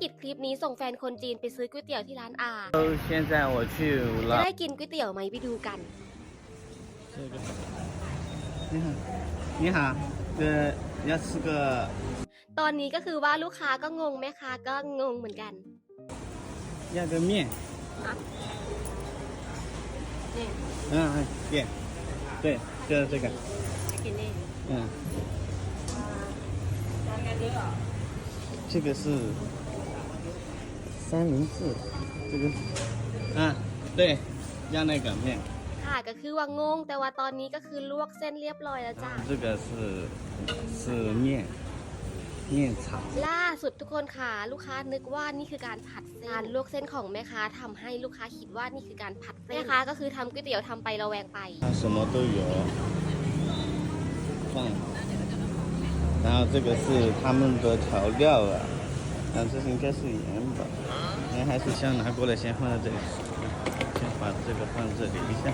กิจคลิปนี้ส่งแฟนคนจีนไปซื้อก๋วยเตี๋ยวที่ร้านอา 都现在我去 จะ 了 ได้กินก๋วยเตี๋ยวไหมไปดูกัน 这个。你好，你好，呃，要吃个 ตอนนี้ก็คือว่าลูกค้าก็งงแม่ค้าก็งงเหมือนกัน 要个面， นี่ 嗯，面，对，就是这个， กินนี่ 嗯，这个是 三明治，这个，啊，对，要那个面， ค่ะก็คือว่างง แต่ว่าตอนนี้ก็คือลวกเส้นเรียบร้อยแล้วจ้า 这个是是面，面炒， ล่าสุดทุกคนค่ะ ลูกค้านึกว่านี่คือการผัดเส้นการลวกเส้นของแม่ค้าทำให้ลูกค้าคิดว่านี่คือการผัดเส้นแม่ค้าก็คือทำก๋วยเตี๋ยวทำไประแวงไป 它什么都有，放，然后这个是他们的调料啊，啊，这是应该是盐吧， 盐还是先拿过来，先放在这里，先把这个放这里一下。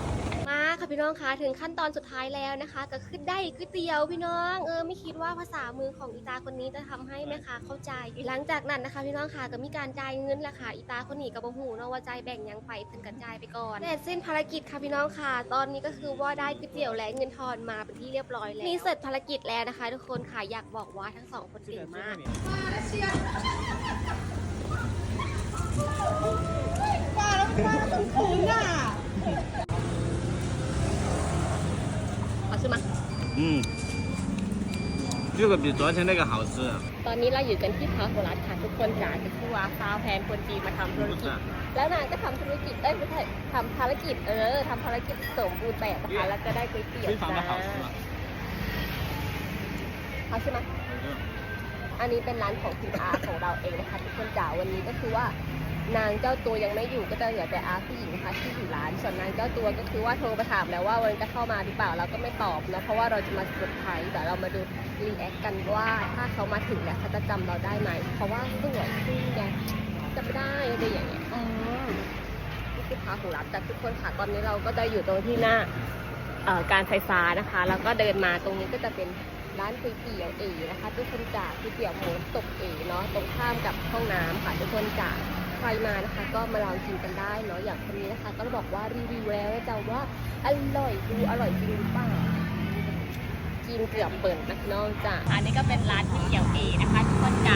มาค่ะพี่น้องคะถึงขั้นตอนสุดท้ายแล้วนะคะ ก็คือได้ก๋วยเตี๋ยวพี่น้องเออไม่คิดว่าภาษามือของอีตาคนนี้จะทำให้แม่ค้าเข้าใจ หลังจากนั้นนะคะพี่น้องค่ะก็มีการจ่ายเงินแหละค่ะอีตาคนนี้กับบหูเนาะว่าใจายแบ่งหยังไปเพิ่นกระจายไปก่อนแต่สิ้นภารกิจค่ะพี่น้องค่ะ ตอนนี้ก็คือว่าได้ก๋วยเตี๋ยวและเงินทอนมาเป็นที่เรียบร้อยแล้วมีเสร็จภารกิจแล้วนะคะ ทุกคนค่ะอยากบอกว่าทั้งสองคนเก่งมาก เ อาซื้อมา 嗯，这个比昨天那个好吃。 ตอนนี้เราอยู่กันที่พาโคราชค่ะทุกคนจ๋าจะคือว่าฟ้าวแพนคนจีนมาทำธุรกิจ แล้วนางก็ทำธุรกิจได้ยไม่ใช่ทำภารกิจเออทำภารกิจสมบูรณ์แบบนะคะแล้วก็ได้ก๋วยเตี๋ยว 非常 จ้า 的好吃。 เอาใช่ไหมอันนี้เป็นร้านของคุณอาของเราเองนะคะทุกคนจ๋าวันนี้ก็คือว่า นางเจ้าตัวยังไม่อยู่ก็จะเหลือแต่อาผู้หญิงนะคะที่อยู่ร้าน ส่วนนางเจ้าตัวก็คือว่าโทรไปถามแล้วว่าวันจะเข้ามาหรือเปล่าเราก็ไม่ตอบเนะเพราะว่าเราจะมาเซอร์ไพรส์เดี๋ยวเรามาดูรีแอคกันว่าถ้าเขามาถึงแล้วเขาจะจำเราได้ไหมเพราะว่าสวยขึ้นไงจำไม่ได้อะไรอย่างเงี้ยอืมนี่คือพาของรับจากทุกคนค่ะตอนนี้เราก็จะอยู่ตรงที่หน้าเอ่อการไฟฟ้านะคะ แล้วก็เดินมาตรงนี้ก็จะเป็นร้านก๋วยเตี๋ยวเอนะคะ ทุกคนจากก๋วยเตี๋ยวหมูตกเอเนาะตรงข้ามกับห้องน้ำค่ะทุกคนจาก รมานะคะ ก็มาลองกินกันได้เนาะอย่างคนนี้นะคะ ก็บอกว่ารีวิวแล้วนะจ๊ะว่าอร่อยดูอร่อยจริงหรือเปล่ากินเกือบเปิดนะน้องจ้ะอันนี้ก็เป็นร้านก๋วยเตี๋ยวเอนะคะทุกคนจ้ะ